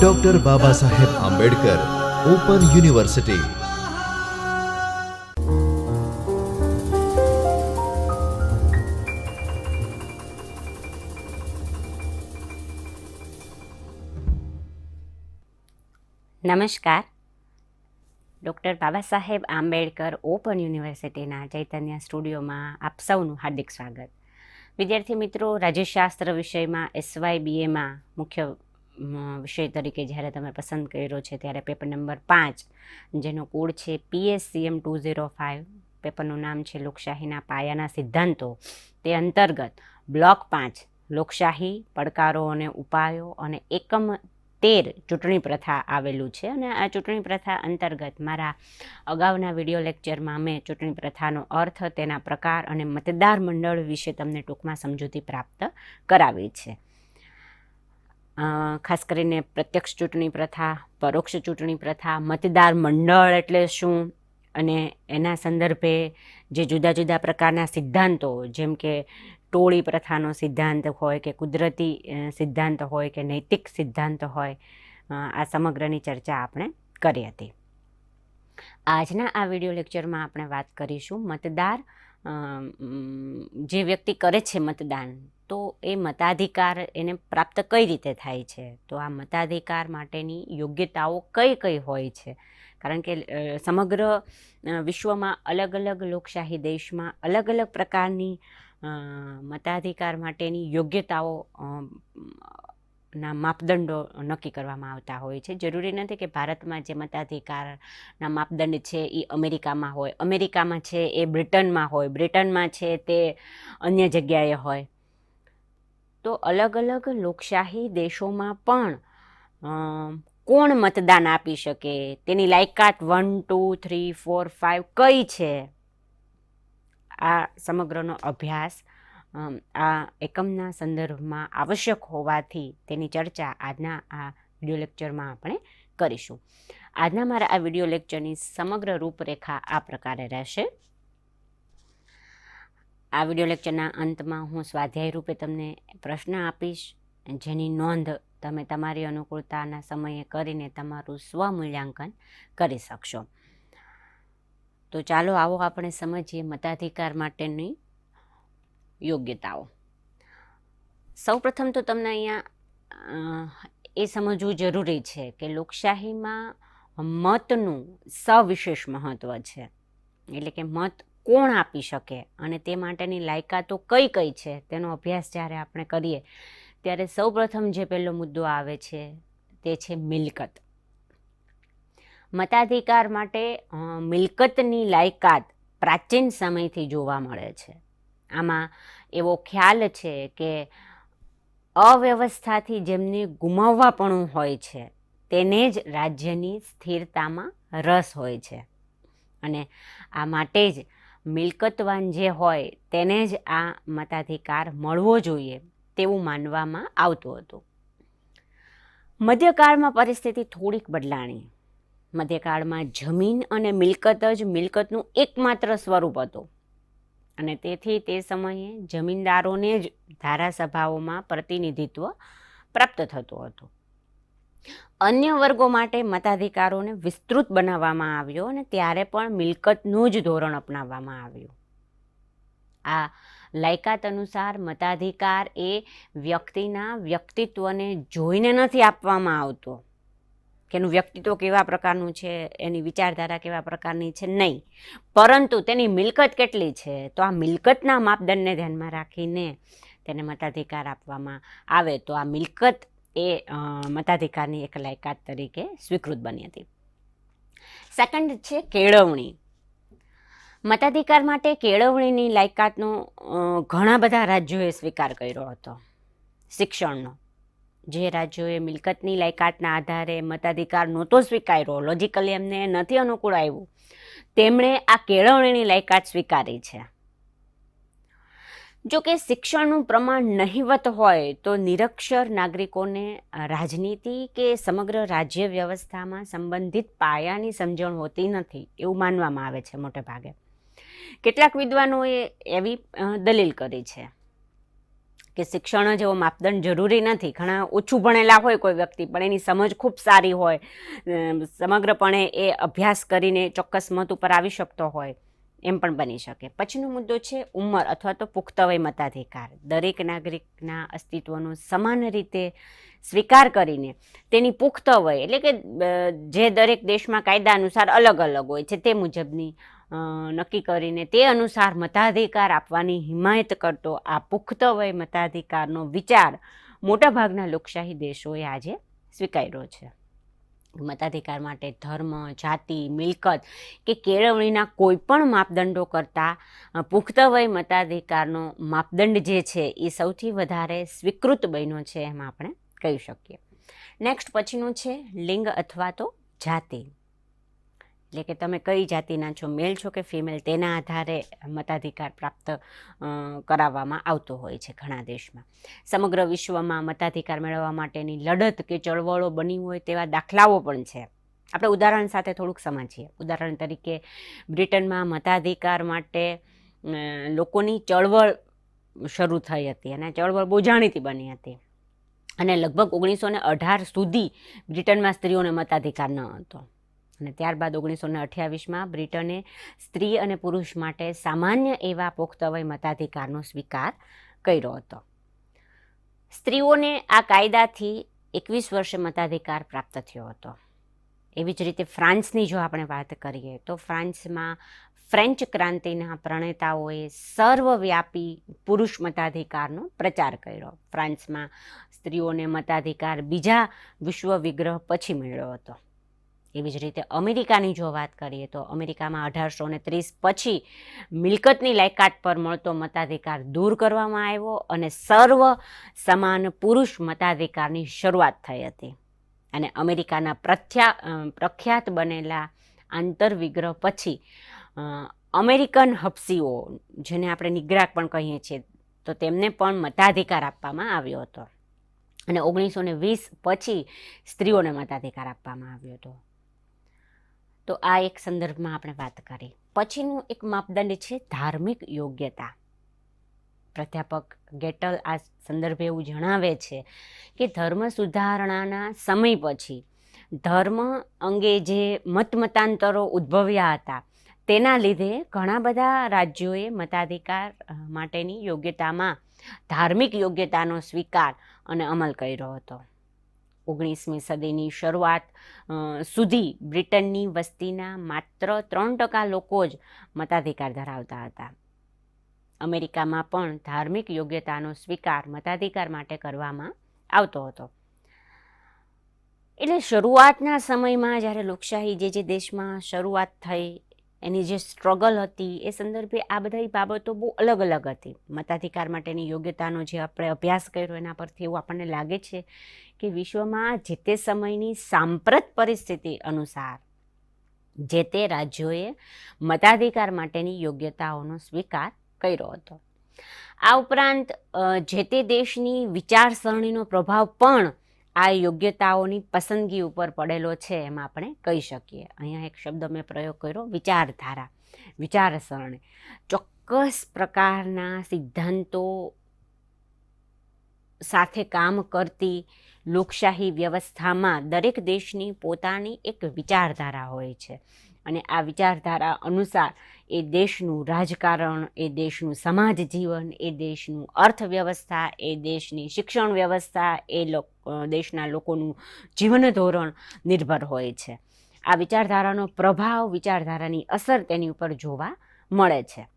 Doctor Baba Saheb Ambedkar open university નમસ્કાર. Doctor Baba Saheb Ambedkar open યુનિવર્સિટીના ચૈતન્ય સ્ટુડિયોમાં આપ સૌનું હાર્દિક સ્વાગત. વિદ્યાર્થી મિત્રો, રાજ્યશાસ્ત્ર વિષયમાં એસવાય બીએમાં મુખ્ય વિષય તરીકે જ્યારે તમે પસંદ કર્યો છે ત્યારે પેપર નંબર પાંચ, જેનો કોડ છે પીએસસીએમ ટુ ઝીરો ફાઇવ પેપરનું નામ છે લોકશાહીના પાયાના સિદ્ધાંતો. તે અંતર્ગત બ્લોક પાંચ, લોકશાહી, પડકારો અને ઉપાયો અને એકમ તેર ચૂંટણી પ્રથા આવેલું છે અને આ ચૂંટણી પ્રથા અંતર્ગત મારા અગાઉના વીડિયો લેક્ચરમાં મેં ચૂંટણી પ્રથાનો અર્થ, તેના પ્રકાર અને મતદાર મંડળ વિશે તમને ટૂંકમાં સમજૂતી પ્રાપ્ત કરાવી છે. ખાસ કરીને પ્રત્યક્ષ ચૂંટણી પ્રથા, પરોક્ષ ચૂંટણી પ્રથા, મતદાર મંડળ એટલે શું? અને એના સંદર્ભે જે જુદા જુદા પ્રકારના સિદ્ધાંતો, જેમ કે ટોળી પ્રથાનો સિદ્ધાંત હોય કે કુદરતી સિદ્ધાંત હોય કે નૈતિક સિદ્ધાંત હોય આ સમગ્રની ચર્ચા આપણે કરી હતી. આજના આ વીડિયો લેક્ચરમાં આપણે વાત કરીશું મતદાર જે વ્યક્તિ કરે છે મતદાન, તો એ મતાધિકાર એને પ્રાપ્ત કઈ રીતે થાય છે? તો આ મતાધિકાર માટેની યોગ્યતાઓ કઈ કઈ હોય છે? કારણ કે સમગ્ર વિશ્વમાં અલગ અલગ લોકશાહી દેશમાં અલગ અલગ પ્રકારની મતાધિકાર માટેની યોગ્યતાઓ ના માપદંડો નક્કી કરવામાં આવતા હોય છે. જરૂરી નથી કે ભારતમાં જે મતાધિકારના માપદંડ છે એ અમેરિકામાં હોય. અમેરિકામાં છે એ બ્રિટનમાં હોય. બ્રિટનમાં છે તે અન્ય જગ્યાએ હોય. તો અલગ અલગ લોકશાહી દેશોમાં પણ કોણ મતદાન આપી શકે? તેની લાયકાત one two three four five કઈ છે? આ સમગ્રનો અભ્યાસ આ એકમના સંદર્ભમાં આવશ્યક હોવાથી તેની ચર્ચા આજના આ વીડિયો લેક્ચરમાં આપણે કરીશું. આજના મારા આ વીડિયો લેક્ચરની સમગ્ર રૂપરેખા આ પ્રકારે રહેશે. આ વીડિયો લેક્ચરના અંતમાં હું સ્વાધ્યાય રૂપે તમને પ્રશ્ન આપીશ, જેની નોંધ તમે તમારી અનુકૂળતાના સમયે કરીને તમારું સ્વમૂલ્યાંકન કરી શકશો. તો ચાલો આવો આપણે સમજીએ મતાધિકાર માટેની યોગ્યતાઓ. સૌપ્રથમ તો તમને અહીંયા એ સમજવું જરૂરી છે કે લોકશાહીમાં મતનું સવિશેષ મહત્ત્વ છે. એટલે કે મત કોણ આપી શકે અને તે માટેની લાયકાતો કઈ કઈ છે તેનો અભ્યાસ જ્યારે આપણે કરીએ, ત્યારે સૌપ્રથમ જે પહેલો મુદ્દો આવે છે તે છે મિલકત. મતાધિકાર માટે મિલકતની લાયકાત પ્રાચીન સમયથી જોવા મળે છે. આમાં એવો ખ્યાલ છે કે અવ્યવસ્થાથી જેમને ગુમાવવાપણું હોય છે, તેને જ રાજ્યની સ્થિરતામાં રસ હોય છે. અને આ માટે જ મિલકતવાન જે હોય, તેને જ આ મતાધિકાર મળવો જોઈએ તેવું માનવામાં આવતું હતું. મધ્યકાળમાં પરિસ્થિતિ થોડીક બદલાણી. મધ્યકાળમાં જમીન અને મિલકત જ મિલકતનું એકમાત્ર સ્વરૂપ હતું. અને તેથી તે સમયે જમીનદારોને જ ધારાસભાઓમાં પ્રતિનિધિત્વ પ્રાપ્ત થતું હતું. અન્ય વર્ગો માટે મતાધિકારોને વિસ્તૃત બનાવવામાં આવ્યો અને ત્યારે પણ મિલકતનું જ ધોરણ અપનાવવામાં આવ્યું. આ લાયકાત અનુસાર મતાધિકાર એ વ્યક્તિના વ્યક્તિત્વને જોઈને નથી આપવામાં આવતો. કે એનું વ્યક્તિત્વ કેવા પ્રકારનું છે, એની વિચારધારા કેવા પ્રકારની છે, નહીં. પરંતુ તેની મિલકત કેટલી છે? તો આ મિલકતના માપદંડને ધ્યાનમાં રાખીને તેને મતાધિકાર આપવામાં આવે. તો આ મિલકત એ મતાધિકારની એક લાયકાત તરીકે સ્વીકૃત બની હતી. સેકન્ડ છે કેળવણી. મતાધિકાર માટે કેળવણીની લાયકાતનો ઘણા બધા રાજ્યોએ સ્વીકાર કર્યો હતો. શિક્ષણનો. જે રાજ્યોએ મિલકતની લાયકાતના આધારે મતાધિકાર નહોતો સ્વીકાર્યો લોજિકલી એમને નથી અનુકૂળ આવ્યું. તેમણે આ કેળવણીની લાયકાત સ્વીકારી છે. જો કે શિક્ષણનું પ્રમાણ નહિવત હોય તો નિરક્ષર નાગરિકોને રાજનીતિ કે સમગ્ર રાજ્ય વ્યવસ્થામાં સંબંધિત પાયાની સમજણ હોતી નથી, એવું માનવામાં આવે છે મોટે ભાગે. કેટલાક વિદ્વાનોએ એવી દલીલ કરી છે. કે શિક્ષણ જેવો માપદંડ જરૂરી નથી. ઘણા ઓછું ભણેલા હોય કોઈ વ્યક્તિ, પણ એની સમજ ખૂબ સારી હોય. સમગ્રપણે એ અભ્યાસ કરીને ચોક્કસ મત ઉપર આવી શકતો હોય, એમ પણ બની શકે. પછીનો મુદ્દો છે ઉંમર અથવા તો પુખ્તવય મતાધિકાર. દરેક નાગરિકના અસ્તિત્વનો સમાન રીતે સ્વીકાર કરીને તેની પુખ્તવય એટલે કે જે દરેક દેશમાં કાયદા અનુસાર અલગ અલગ હોય છે, તે મુજબની નક્કી કરીને તે અનુસાર મતાધિકાર આપવાની હિમાયત કરતો આ પુખ્ત વય મતાધિકારનો વિચાર મોટાભાગના લોકશાહી દેશોએ આજે સ્વીકાર્યો છે. મતાધિકાર માટે ધર્મ, જાતિ, મિલકત કે કેળવણીના કોઈ પણ માપદંડો કરતાં પુખ્ત વય મતાધિકારનો માપદંડ જે છે એ સૌથી વધારે સ્વીકૃત બન્યો છે એમ આપણે કહી શકીએ. નેક્સ્ટ પછીનું છે લિંગ અથવા તો જાતિ. એટલે કે તમે કઈ જાતિના છો મેલ છો કે ફિમેલ તેના આધારે મતાધિકાર પ્રાપ્ત કરાવવામાં આવતો હોય છે ઘણા દેશમાં. સમગ્ર વિશ્વમાં મતાધિકાર મેળવવા માટેની લડત કે ચળવળો બની હોય તેવા દાખલાઓ પણ છે. આપણે ઉદાહરણ સાથે થોડુંક સમજીએ. ઉદાહરણ તરીકે, બ્રિટનમાં મતાધિકાર માટે લોકોની ચળવળ શરૂ થઈ હતી અને ચળવળ બહુ જાણીતી બની હતી. અને લગભગ ઓગણીસો અઢાર સુધી બ્રિટનમાં સ્ત્રીઓને મતાધિકાર ન હતો. અને ત્યારબાદ ઓગણીસો ને અઠ્યાવીસમાં બ્રિટને સ્ત્રી અને પુરુષ માટે સામાન્ય એવા પુખ્ત વય મતાધિકારનો સ્વીકાર કર્યો હતો. સ્ત્રીઓને આ કાયદાથી એકવીસ વર્ષે મતાધિકાર પ્રાપ્ત થયો હતો. એવી જ રીતે ફ્રાન્સની જો આપણે વાત કરીએ તો ફ્રાન્સમાં ફ્રેન્ચ ક્રાંતિના પ્રણેતાઓએ સર્વવ્યાપી પુરુષ મતાધિકારનો પ્રચાર કર્યો. ફ્રાન્સમાં સ્ત્રીઓને મતાધિકાર બીજા વિશ્વ વિગ્રહ પછી મળ્યો હતો. એવી જ રીતે અમેરિકાની જો વાત કરીએ તો અમેરિકામાં અઢારસો ને ત્રીસ પછી મિલકતની લાયકાત પર મળતો મતાધિકાર દૂર કરવામાં આવ્યો અને સર્વ સમાન પુરુષ મતાધિકારની શરૂઆત થઈ હતી. અને અમેરિકાના પ્રખ્યા પ્રખ્યાત બનેલા આંતરવિગ્રહ પછી અમેરિકન હપ્સીઓ, જેને આપણે નિગ્રાક પણ કહીએ છીએ, તો તેમને પણ મતાધિકાર આપવામાં આવ્યો હતો. અને ઓગણીસો વીસ પછી સ્ત્રીઓને મતાધિકાર આપવામાં આવ્યો હતો. તો આ એક સંદર્ભમાં આપણે વાત કરી. પછીનું એક માપદંડ છે ધાર્મિક યોગ્યતા. પ્રાધ્યાપક ગેટલ આ સંદર્ભે એવું જણાવે છે કે ધર્મ સુધારણાના સમય પછી ધર્મ અંગે જે મતમતાંતરો ઉદ્ભવ્યા હતા, તેના લીધે ઘણા બધા રાજ્યોએ મતાધિકાર માટેની યોગ્યતામાં ધાર્મિક યોગ્યતાનો સ્વીકાર અને અમલ કર્યો હતો. ઓગણીસમી સદીની શરૂઆત સુધી બ્રિટનની વસ્તીના માત્ર ત્રણ ટકા લોકો જ મતાધિકાર ધરાવતા હતા. અમેરિકામાં પણ ધાર્મિક યોગ્યતાનો સ્વીકાર મતાધિકાર માટે કરવામાં આવતો હતો. એટલે શરૂઆતના સમયમાં જ્યારે લોકશાહી જે જે દેશમાં શરૂઆત થઈ એની જે સ્ટ્રગલ હતી, એ સંદર્ભે આ બધી બાબતો બહુ અલગ અલગ હતી. મતાધિકાર માટેની યોગ્યતાનો જે આપણે અભ્યાસ કર્યો એના પરથી એવું આપણને લાગે છે કે વિશ્વમાં જે તે સમયની સાંપ્રત પરિસ્થિતિ અનુસાર જે તે રાજ્યોએ મતાધિકાર માટેની યોગ્યતાઓનો સ્વીકાર કર્યો હતો. આ ઉપરાંત જે તે દેશની વિચારસરણીનો પ્રભાવ પણ આ યોગ્યતાઓની પસંદગી ઉપર પડેલો છે એમ આપણે કહી શકીએ. અહીંયા એક શબ્દ મેં પ્રયોગ કર્યો, વિચારધારા, વિચારસરણે. ચોક્કસ પ્રકારના સિદ્ધાંતો સાથે કામ કરતી લોકશાહી વ્યવસ્થામાં દરેક દેશની પોતાની એક વિચારધારા હોય છે. અને આ વિચારધારા અનુસાર એ દેશનું રાજકારણ, એ દેશનું સમાજ જીવન, એ દેશનું અર્થવ્યવસ્થા, એ દેશની શિક્ષણ વ્યવસ્થા, એ દેશના લોકોનું જીવન ધોરણ નિર્ભર હોય છે. આ વિચારધારાનો પ્રભાવ, વિચારધારાની અસર તેની ઉપર જોવા મળે છે.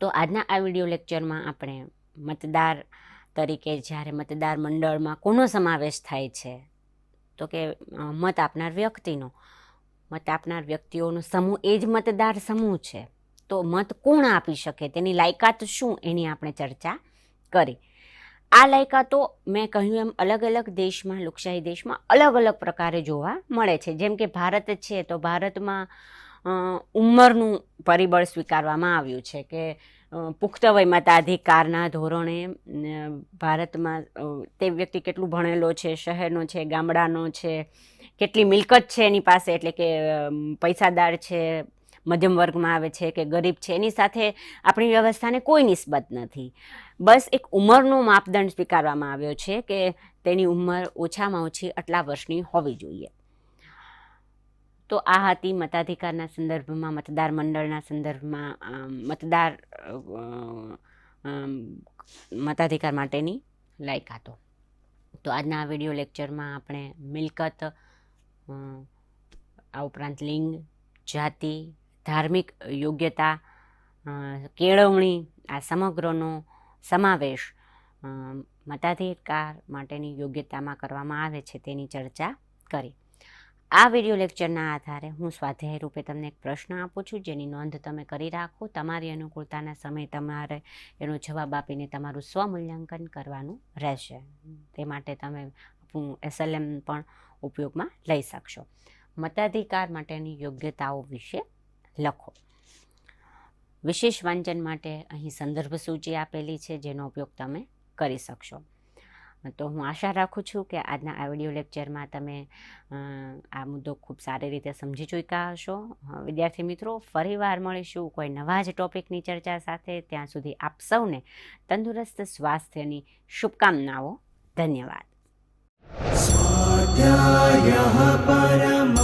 તો આજના આ વીડિયો લેક્ચરમાં આપણે મતદાર તરીકે જ્યારે મતદાર મંડળમાં કોનો સમાવેશ થાય છે? તો કે મત આપનાર વ્યક્તિનો. મત આપનાર વ્યક્તિઓનો સમૂહ, એ જ મતદાર સમૂહ છે. તો મત કોણ આપી શકે? તેની લાયકાત શું? એની આપણે ચર્ચા કરી. આ લાયકાતો મેં કહ્યું એમ અલગ અલગ દેશમાં, લોકશાહી દેશમાં અલગ અલગ પ્રકારે જોવા મળે છે. જેમ કે ભારત છે, તો ભારતમાં ઉંમરનું પરિબળ સ્વીકારવામાં આવ્યું છે કે પુખ્ત વય મતાધિકારના ધોરણે ભારતમાં તે વ્યક્તિ કેટલું ભણેલો છે, શહેરનો છે, ગામડાનો છે કેટલી મિલકત છે એની પાસે? એટલે કે પૈસાદાર છે, મધ્યમ વર્ગમાં આવે છે કે ગરીબ છે, એની સાથે આપણી વ્યવસ્થાને કોઈ નિસ્બત નથી. બસ એક ઉંમરનો માપદંડ સ્વીકારવામાં આવ્યો છે કે તેની ઉંમર ઓછામાં ઓછી આટલા વર્ષની હોવી જોઈએ. તો આ હતી મતાધિકારના સંદર્ભમાં, મતદાર મંડળના સંદર્ભમાં મતદાર મતાધિકાર માટેની લાયકાતો. તો આજના આ વીડિયો લેક્ચરમાં આપણે મિલકત આ ઉપરાંત લિંગ, જાતિ, ધાર્મિક યોગ્યતા કેળવણી, આ સમગ્રનો સમાવેશ મતાધિકાર માટેની યોગ્યતામાં કરવામાં આવે છે તેની ચર્ચા કરી. આ વીડિયો લેક્ચરના આધારે હું સ્વાધ્યાય રૂપે તમને એક પ્રશ્ન આપું છું, જેની નોંધ તમે કરી રાખો. તમારી અનુકૂળતાના સમય તમારે એનો જવાબ આપીને તમારું સ્વમૂલ્યાંકન કરવાનું રહેશે. તે માટે તમે એસએલએમ પણ ઉપયોગમાં લઈ શકશો. મતાધિકાર માટેની યોગ્યતાઓ વિશે લખો. વિશેષ વાંચન માટે અહીં સંદર્ભ સૂચિ આપેલી છે, જેનો ઉપયોગ તમે કરી શકશો. તો હું આશા રાખું છું કે આજના આ વીડિયો લેક્ચરમાં તમે આ મુદ્દો ખૂબ સારી રીતે સમજી ચૂક્યા હશો. વિદ્યાર્થી મિત્રો, ફરીવાર મળીશું કોઈ નવા જ ટોપિકની ચર્ચા સાથે. ત્યાં સુધી આપ સૌને તંદુરસ્ત સ્વાસ્થ્યની શુભકામનાઓ. ધન્યવાદ. સ્વાધ્યાય પરમં